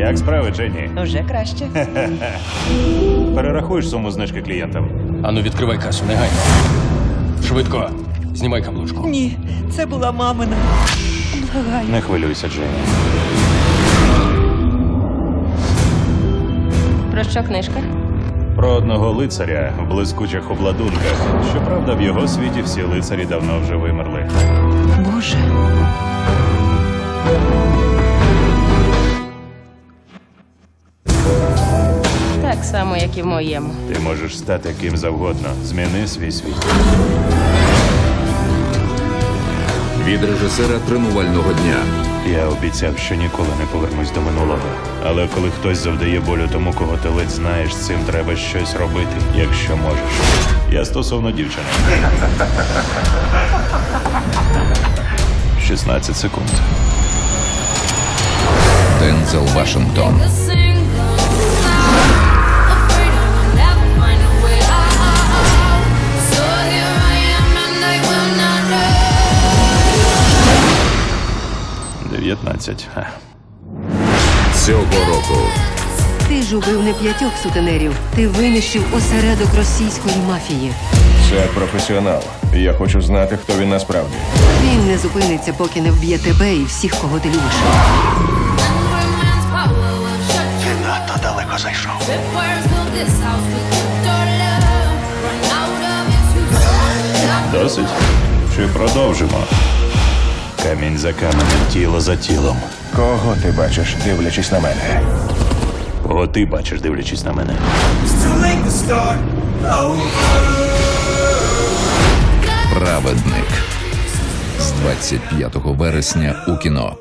Як справи, Дженні? Уже краще. Перерахуєш суму знижки клієнтам. Ану, відкривай касу, негайно. Швидко. Знімай каблучку. Ні, це була мамина. Благаю. Не хвилюйся, Дженні. Про що книжка? Про одного лицаря в блискучих обладунках. Щоправда, в його світі всі лицарі давно вже вимерли. Боже. Так само, як і в моєму. Ти можеш стати ким завгодно. Зміни свій світ. від режисера тренувального дня. Я обіцяв, що ніколи не повернусь до минулого. Але коли хтось завдає болю тому, кого ти ледь знаєш, з цим треба щось робити, якщо можеш. Я стосовно дівчини. 16 секунд. Дензел Вашингтон. 19. Цього року Ти ж убив не п'ятьох сутенерів. Ти винищив осередок російської мафії. Це професіонал. Я хочу знати, хто він насправді. Він не зупиниться, поки не вб'є тебе і всіх, кого ти любиш. You. Надто далеко зайшов. Досить? Чи продовжимо? Камінь за каменем, тіло за тілом. Кого ти бачиш, дивлячись на мене? Кого ти бачиш, дивлячись на мене? Праведник з 25 вересня у кіно.